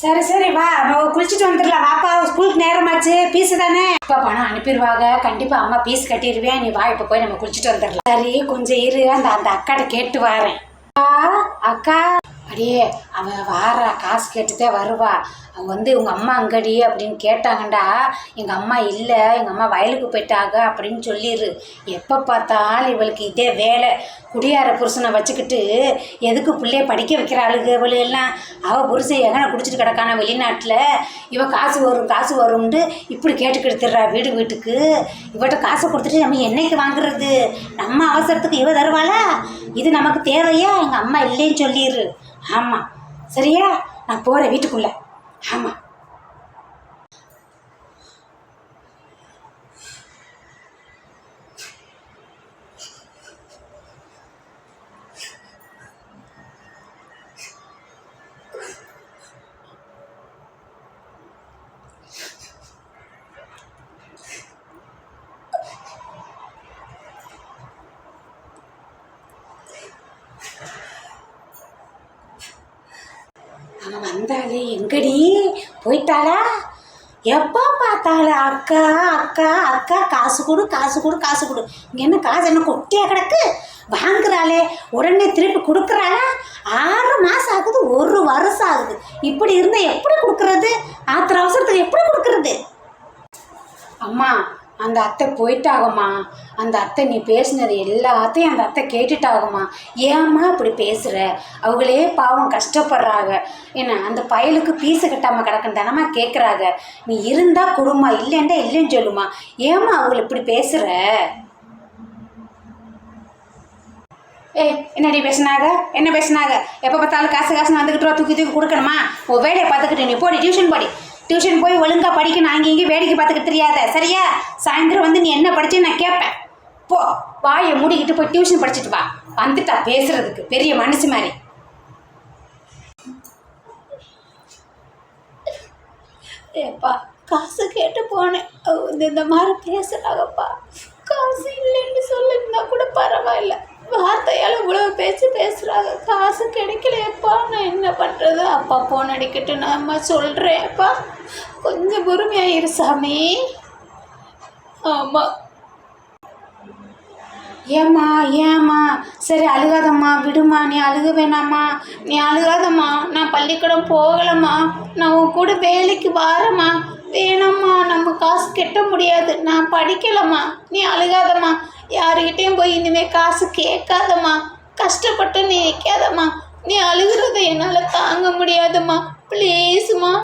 சரி சரி வா. அவ குளிச்சுட்டு வந்துடலாம். வாப்பா ஸ்கூலுக்கு நேரமாச்சு. பீஸ் தானே? அப்பா பணம் அனுப்பிடுவாங்க. கண்டிப்பா அம்மா பீஸ் கட்டிடுவேன். நீ வா இப்போ போய் நம்ம குளிச்சுட்டு வந்துடலாம். சரி கொஞ்சம் இரு. அந்த அந்த அக்காட்ட கேட்டு வாரேன். அக்கா அக்கா. அடியே அவ வாரா. காசு கேட்டுட்டே வருவா. அவங்க வந்து இவங்க அம்மா அங்கடி அப்படின்னு கேட்டாங்கண்டா எங்கள் அம்மா இல்லை எங்கள் அம்மா வயலுக்கு போயிட்டாங்க அப்படின்னு சொல்லிடு எப்போ பார்த்தாலும் இவளுக்கு இதே வேலை. குடியார புருஷனை வச்சுக்கிட்டு எதுக்கு பிள்ளைய படிக்க வைக்கிறாளுங்க இவளு எல்லாம்? அவள் புருஷன் எங்கன குடிச்சிட்டு கிடக்கான வெளிநாட்டில்? இவள் காசு வரும் காசு வரும்ன்ட்டு இப்படி கேட்டுக்கிடுத்துறா வீடு வீட்டுக்கு. இவட்ட காசை கொடுத்துட்டு நம்ம என்னைக்கு வாங்குறது? நம்ம அவசரத்துக்கு இவ தருவாளா? இது நமக்கு தேவையா? எங்கள் அம்மா இல்லைன்னு சொல்லிடு ஆமாம் சரியா? நான் போகிறேன் வீட்டுக்குள்ளே. ஆமாம் அவன் வந்தாளே எங்கடி? போயிட்டாளா? எப்போ பார்த்தாலும் அக்கா அக்கா அக்கா காசு கொடு காசு கொடு காசு கொடு. இங்கே என்ன காசு என்ன கொட்டியாக கிடக்கு? வாங்குறாளே. உடனே திருப்பி கொடுக்குறாளா? ஆறு மாதம் ஆகுது ஒரு வருஷம் ஆகுது. இப்படி இருந்தால் எப்படி கொடுக்குறது? ஆத்திர அவசரத்துக்கு எப்படி கொடுக்குறது? அம்மா அந்த அத்தை போயிட்டாகம்மா. அந்த அத்தை நீ பேசினது எல்லாத்தையும் அந்த அத்தை கேட்டுட்டாகம்மா. ஏம்மா இப்படி பேசுகிற அவங்களே பாவம் கஷ்டப்படுறாங்க. என்ன அந்த பயலுக்கு பீசு கட்டாமல் கிடக்குன்னு தானம்மா கேட்குறாங்க நீ இருந்தால் கொடுமா இல்லைண்டா இல்லைன்னு சொல்லுமா ஏம்மா அவங்கள இப்படி பேசுகிற ஏய் என்னடி பேசினாங்க? என்ன பேசினாங்க? எப்போ பார்த்தாலும் காசு காசு வந்துக்கிட்டு தூக்கி தூக்கி கொடுக்கணுமா? உன் வேலையை பார்த்துக்கிட்டு நீ போடி டியூஷன் போடி. டியூஷன் போய் ஒழுங்காக படிக்கணும் அங்கே இங்கே வேடிக்கை பார்த்துக்க தெரியாத. சரியா? சாயந்தரம் வந்து நீ என்ன படிச்சு நான் கேட்பேன் போ வாயை மூடிக்கிட்டு போய் டியூஷன் படிச்சுட்டு வா. வந்துட்டா பேசுறதுக்கு. பெரிய மனசு மாதிரி. ஏப்பா காசு கேட்டு போனேன். இந்த மாதிரி பேசுகிறாங்கப்பா பேசுகிறாங்க காசு கிடைக்கலையப்பா. நான் என்ன பண்ணுறது அப்பா போன் அடிக்கட்டு. நம்ம சொல்கிறேன்ப்பா கொஞ்சம் பொறுமையாயிரு சாமி. ஆமாம் ஏம்மா ஏம்மா? சரி அழுகாதம்மா. விடுமா நீ அழுக வேணாம்மா. நீ அழுகாதம்மா. நான் பள்ளிக்கூடம் போகலம்மா. நான் உன் கூட வேலைக்கு வாரம்மா. வேணாம்மா. நம்ம காசு கட்ட முடியாது. நான் படிக்கலம்மா. நீ அழுகாதம்மா. யாருக்கிட்டேயும் போய் இனிமேல் காசு கேட்காதம்மா. கஷ்டப்பட்டு நீ நிற்காதம்மா நீ அழுகிறத என்னால் தாங்க முடியாதும்மா. ப்ளீஸ்மா